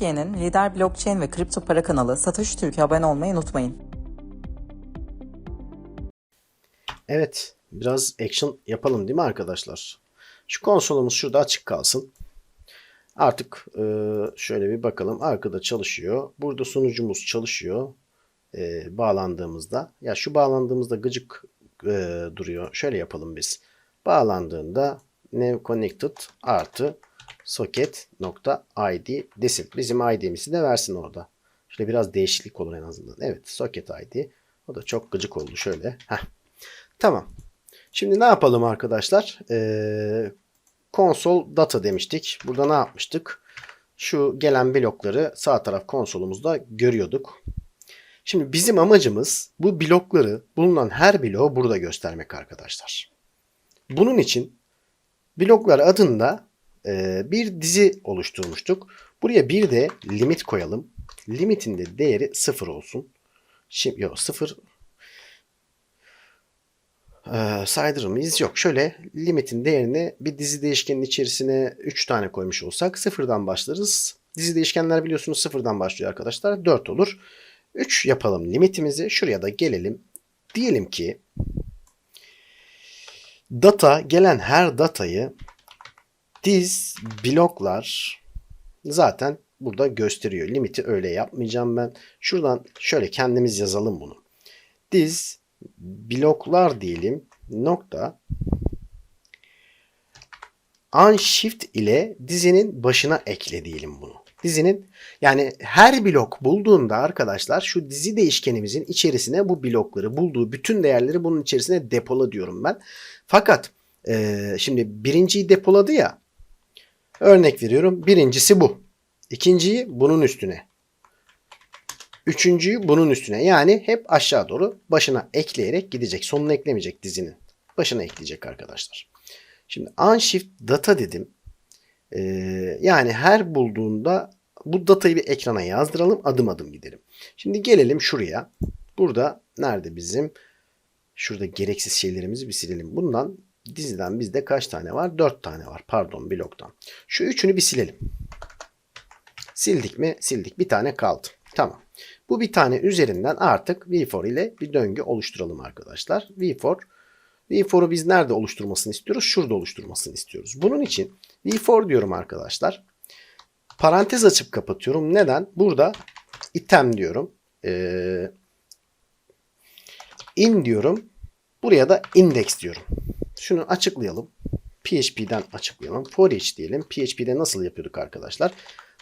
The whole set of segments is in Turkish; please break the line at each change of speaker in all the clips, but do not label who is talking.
Türkiye'nin lider blockchain ve kripto para kanalı Satoshi Türk'e abone olmayı unutmayın.
Evet, biraz action yapalım değil mi arkadaşlar? Şu konsolumuz şurada açık kalsın. Artık e, şöyle bir bakalım. Arkada çalışıyor. Burada sunucumuz çalışıyor. E, bağlandığımızda. Ya şu bağlandığımızda gıcık e, duruyor. Şöyle yapalım biz. Bağlandığında new connected artı socket.id desin. Bizim ID'mizi de versin orada. Şöyle biraz değişiklik olur en azından. Evet socket ID. O da çok gıcık oldu şöyle. Heh. Tamam. Şimdi ne yapalım arkadaşlar? Ee, konsol data demiştik. Burada ne yapmıştık? Şu gelen blokları sağ taraf konsolumuzda görüyorduk. Şimdi bizim amacımız bu blokları bulunan her bloğu burada göstermek arkadaşlar. Bunun için bloklar adında e, bir dizi oluşturmuştuk. Buraya bir de limit koyalım. Limitin de değeri 0 olsun. Şimdi yok 0 ee, saydırır? Yok. Şöyle limitin değerini bir dizi değişkenin içerisine 3 tane koymuş olsak sıfırdan başlarız. Dizi değişkenler biliyorsunuz sıfırdan başlıyor arkadaşlar. 4 olur. 3 yapalım limitimizi. Şuraya da gelelim. Diyelim ki data gelen her datayı diz bloklar zaten burada gösteriyor. Limiti öyle yapmayacağım ben. Şuradan şöyle kendimiz yazalım bunu. Diz bloklar diyelim nokta unshift ile dizinin başına ekle diyelim bunu. Dizinin yani her blok bulduğunda arkadaşlar şu dizi değişkenimizin içerisine bu blokları bulduğu bütün değerleri bunun içerisine depola diyorum ben. Fakat e, şimdi birinciyi depoladı ya örnek veriyorum birincisi bu. İkinciyi bunun üstüne. Üçüncüyü bunun üstüne yani hep aşağı doğru başına ekleyerek gidecek. Sonunu eklemeyecek dizinin. Başına ekleyecek arkadaşlar. Şimdi unshift data dedim. Ee, yani her bulduğunda bu datayı bir ekrana yazdıralım adım adım gidelim. Şimdi gelelim şuraya. Burada nerede bizim? Şurada gereksiz şeylerimizi bir silelim. Bundan diziden bizde kaç tane var? 4 tane var. Pardon bloktan. Şu üçünü bir silelim. Sildik mi? Sildik. Bir tane kaldı. Tamam. Bu bir tane üzerinden artık V4 ile bir döngü oluşturalım arkadaşlar. V4 V4'u biz nerede oluşturmasını istiyoruz? Şurada oluşturmasını istiyoruz. Bunun için V4 diyorum arkadaşlar. Parantez açıp kapatıyorum. Neden? Burada item diyorum. Ee, in diyorum. Buraya da index diyorum. Şunu açıklayalım. PHP'den açıklayalım. For each diyelim. PHP'de nasıl yapıyorduk arkadaşlar?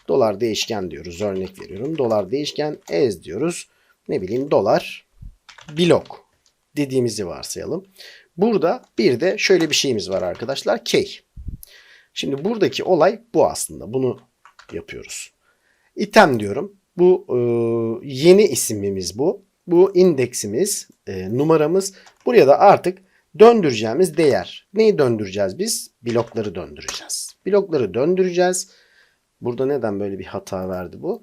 Dolar değişken diyoruz. Örnek veriyorum. Dolar değişken ez diyoruz. Ne bileyim dolar blok dediğimizi varsayalım. Burada bir de şöyle bir şeyimiz var arkadaşlar. K. Şimdi buradaki olay bu aslında. Bunu yapıyoruz. İtem diyorum. Bu e, yeni isimimiz bu. Bu indeksimiz, e, numaramız. Buraya da artık döndüreceğimiz değer. Neyi döndüreceğiz biz? Blokları döndüreceğiz. Blokları döndüreceğiz. Burada neden böyle bir hata verdi bu?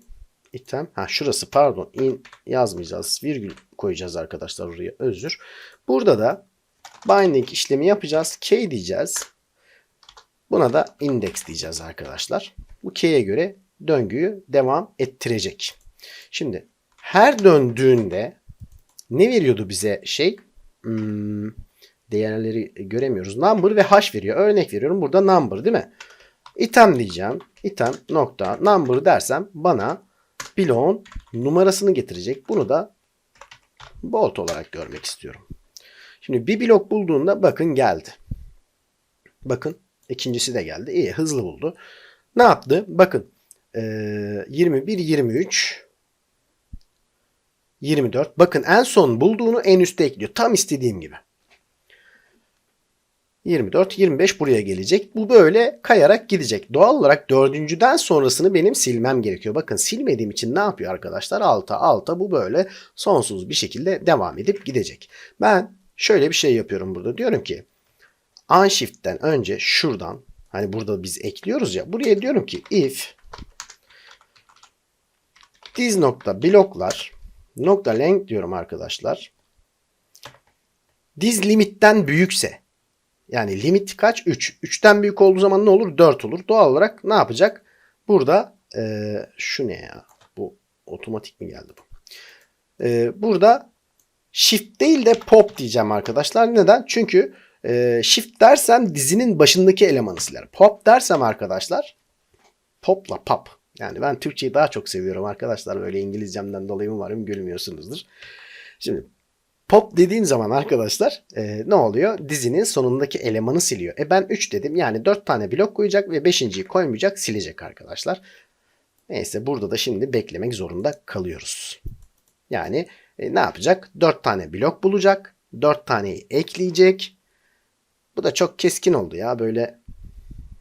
İtem. Ha şurası pardon. in yazmayacağız. Virgül koyacağız arkadaşlar oraya. Özür. Burada da binding işlemi yapacağız. K diyeceğiz. Buna da index diyeceğiz arkadaşlar. Bu k'ye göre döngüyü devam ettirecek. Şimdi her döndüğünde ne veriyordu bize şey? Hmm, değerleri göremiyoruz. Number ve hash veriyor. Örnek veriyorum. Burada number değil mi? item diyeceğim. item nokta number dersem bana bloğun numarasını getirecek. Bunu da bolt olarak görmek istiyorum. Şimdi bir blok bulduğunda bakın geldi. Bakın ikincisi de geldi. İyi hızlı buldu. Ne yaptı? Bakın 21, 23, 24. Bakın en son bulduğunu en üste ekliyor. Tam istediğim gibi. 24, 25 buraya gelecek. Bu böyle kayarak gidecek. Doğal olarak dördüncüden sonrasını benim silmem gerekiyor. Bakın silmediğim için ne yapıyor arkadaşlar? Alta alta bu böyle sonsuz bir şekilde devam edip gidecek. Ben şöyle bir şey yapıyorum burada. Diyorum ki unshift'ten önce şuradan hani burada biz ekliyoruz ya buraya diyorum ki if diz nokta bloklar nokta length diyorum arkadaşlar. Diz limitten büyükse yani limit kaç? 3. 3'ten büyük olduğu zaman ne olur? 4 olur. Doğal olarak ne yapacak? Burada e, şu ne ya? Bu otomatik mi geldi bu? E, burada shift değil de pop diyeceğim arkadaşlar. Neden? Çünkü e, shift dersem dizinin başındaki elemanı siler. Pop dersem arkadaşlar popla pop. Yani ben Türkçeyi daha çok seviyorum arkadaşlar. Böyle İngilizcemden dolayı umarım gülmüyorsunuzdur. Şimdi pop dediğim zaman arkadaşlar e, ne oluyor? Dizinin sonundaki elemanı siliyor. E ben 3 dedim. Yani 4 tane blok koyacak ve 5.yi koymayacak silecek arkadaşlar. Neyse burada da şimdi beklemek zorunda kalıyoruz. Yani e, ne yapacak? 4 tane blok bulacak. 4 taneyi ekleyecek. Bu da çok keskin oldu ya. Böyle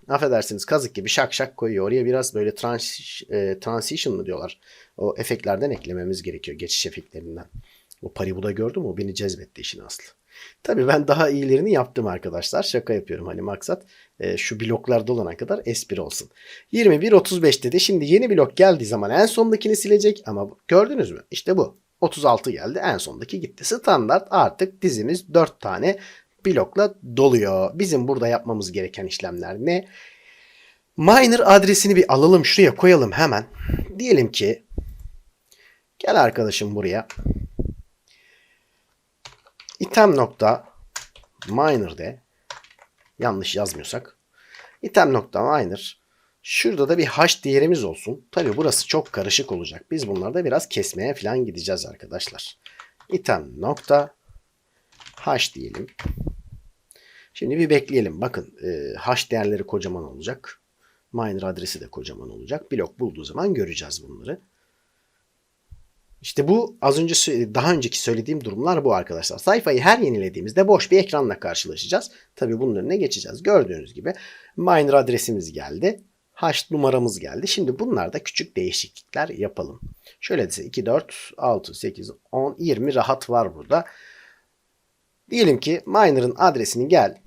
affedersiniz kazık gibi şak şak koyuyor. Oraya biraz böyle trans, e, transition mı diyorlar. O efektlerden eklememiz gerekiyor. Geçiş efektlerinden. O paribuda gördüm o beni cezbetti işin aslı. Tabii ben daha iyilerini yaptım arkadaşlar. Şaka yapıyorum hani maksat e, şu bloklarda olana kadar espri olsun. 21-35 dedi. Şimdi yeni blok geldiği zaman en sondakini silecek ama gördünüz mü? İşte bu. 36 geldi en sondaki gitti. Standart artık dizimiz 4 tane blokla doluyor. Bizim burada yapmamız gereken işlemler ne? Miner adresini bir alalım şuraya koyalım hemen. Diyelim ki gel arkadaşım buraya. İtem nokta miner de yanlış yazmıyorsak item nokta miner şurada da bir hash değerimiz olsun. Tabi burası çok karışık olacak. Biz bunlarda biraz kesmeye falan gideceğiz arkadaşlar. item nokta hash diyelim. Şimdi bir bekleyelim. Bakın e, hash değerleri kocaman olacak. Miner adresi de kocaman olacak. Blok bulduğu zaman göreceğiz bunları. İşte bu az önce daha önceki söylediğim durumlar bu arkadaşlar. Sayfayı her yenilediğimizde boş bir ekranla karşılaşacağız. Tabii bunun önüne geçeceğiz. Gördüğünüz gibi miner adresimiz geldi. Hash numaramız geldi. Şimdi bunlarda küçük değişiklikler yapalım. Şöyle dese 2, 4, 6, 8, 10, 20 rahat var burada. Diyelim ki miner'ın adresini gel.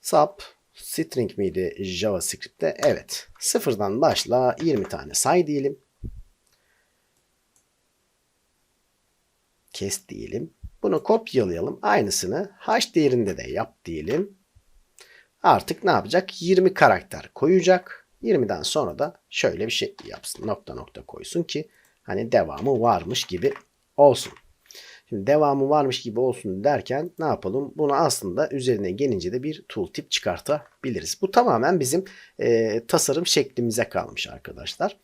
Sub string miydi JavaScript'te? Evet. Sıfırdan başla 20 tane say diyelim. Kes diyelim. Bunu kopyalayalım. Aynısını hash değerinde de yap diyelim. Artık ne yapacak? 20 karakter koyacak. 20'den sonra da şöyle bir şey yapsın. Nokta nokta koysun ki hani devamı varmış gibi olsun. Şimdi devamı varmış gibi olsun derken ne yapalım? Bunu aslında üzerine gelince de bir tooltip çıkartabiliriz. Bu tamamen bizim e, tasarım şeklimize kalmış arkadaşlar.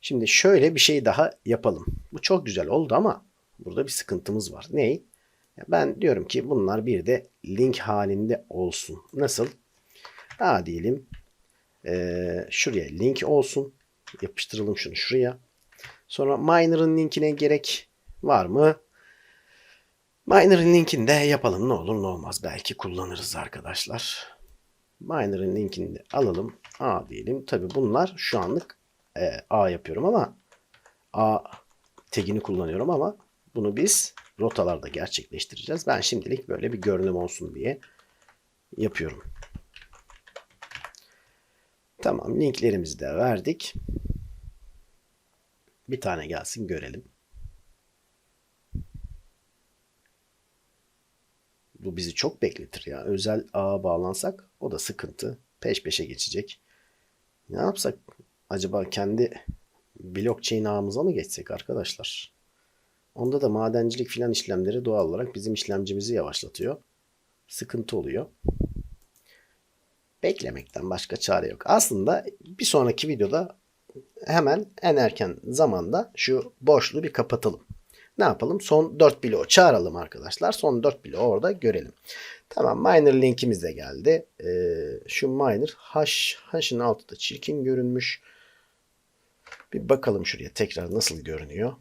Şimdi şöyle bir şey daha yapalım. Bu çok güzel oldu ama burada bir sıkıntımız var. Ney? Ben diyorum ki bunlar bir de link halinde olsun. Nasıl? A diyelim. e, şuraya link olsun. Yapıştıralım şunu şuraya. Sonra miner'ın linkine gerek var mı? Miner'ın linkini de yapalım ne olur ne olmaz. Belki kullanırız arkadaşlar. Miner'ın linkini de alalım. A diyelim. Tabi bunlar şu anlık e, A yapıyorum ama A tagini kullanıyorum ama bunu biz rotalarda gerçekleştireceğiz. Ben şimdilik böyle bir görünüm olsun diye yapıyorum. Tamam linklerimizi de verdik. Bir tane gelsin görelim. Bu bizi çok bekletir ya. Özel ağa bağlansak o da sıkıntı. Peş peşe geçecek. Ne yapsak? Acaba kendi blockchain ağımıza mı geçsek arkadaşlar? Onda da madencilik filan işlemleri doğal olarak bizim işlemcimizi yavaşlatıyor. Sıkıntı oluyor. Beklemekten başka çare yok. Aslında bir sonraki videoda hemen en erken zamanda şu boşluğu bir kapatalım. Ne yapalım? Son 4 bloğu çağıralım arkadaşlar. Son 4 bloğu orada görelim. Tamam miner linkimiz de geldi. Ee, şu miner hash, hash'ın altı da çirkin görünmüş. Bir bakalım şuraya tekrar nasıl görünüyor.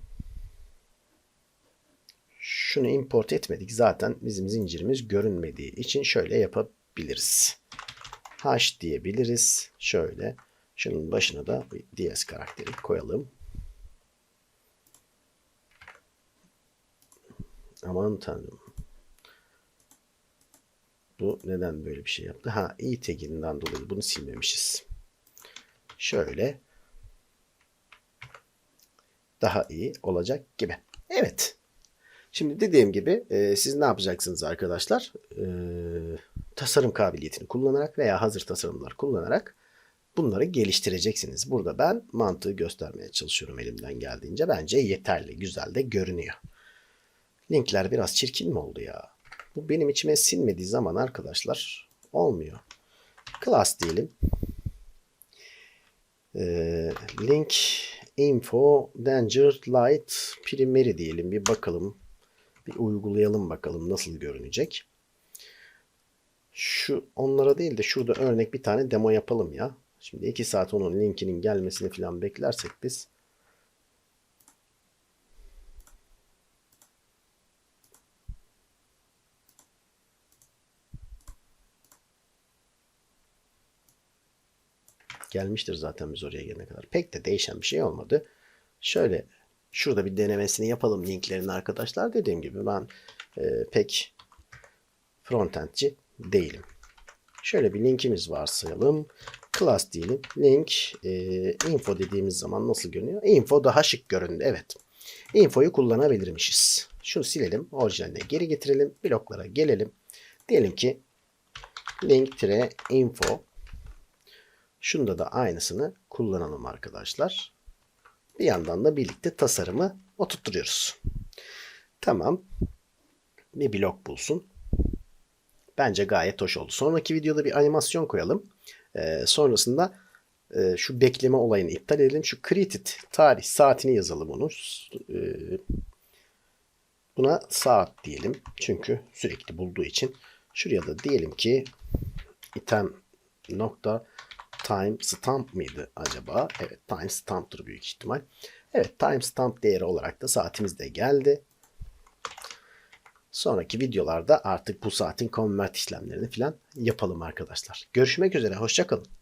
Şunu import etmedik. Zaten bizim zincirimiz görünmediği için şöyle yapabiliriz. Hash diyebiliriz. Şöyle. Şunun başına da bir DS karakteri koyalım. Aman tanrım. Bu neden böyle bir şey yaptı? Ha i taginden dolayı bunu silmemişiz. Şöyle. Daha iyi olacak gibi. Evet. Şimdi dediğim gibi e, siz ne yapacaksınız arkadaşlar? E, tasarım kabiliyetini kullanarak veya hazır tasarımlar kullanarak bunları geliştireceksiniz. Burada ben mantığı göstermeye çalışıyorum elimden geldiğince. Bence yeterli, güzel de görünüyor. Linkler biraz çirkin mi oldu ya? Bu benim içime sinmediği zaman arkadaşlar olmuyor. Class diyelim. Ee, link info danger light primary diyelim. Bir bakalım. Bir uygulayalım bakalım nasıl görünecek. Şu onlara değil de şurada örnek bir tane demo yapalım ya. Şimdi 2 saat onun linkinin gelmesini falan beklersek biz gelmiştir zaten biz oraya gelene kadar. Pek de değişen bir şey olmadı. Şöyle şurada bir denemesini yapalım linklerin arkadaşlar. Dediğim gibi ben e, pek frontendci değilim. Şöyle bir linkimiz varsayalım. Class diyelim. Link e, info dediğimiz zaman nasıl görünüyor? Info daha şık göründü. Evet. Info'yu kullanabilirmişiz. Şunu silelim. Orijinaline geri getirelim. Bloklara gelelim. Diyelim ki link-info Şunda da aynısını kullanalım arkadaşlar. Bir yandan da birlikte tasarımı oturtturuyoruz. Tamam. Bir blok bulsun. Bence gayet hoş oldu. Sonraki videoda bir animasyon koyalım. Ee, sonrasında e, şu bekleme olayını iptal edelim. Şu created tarih saatini yazalım onu. Ee, buna saat diyelim. Çünkü sürekli bulduğu için. Şuraya da diyelim ki item nokta time stamp mıydı acaba? Evet time stamp'tır büyük ihtimal. Evet time stamp değeri olarak da saatimiz de geldi. Sonraki videolarda artık bu saatin convert işlemlerini falan yapalım arkadaşlar. Görüşmek üzere hoşçakalın.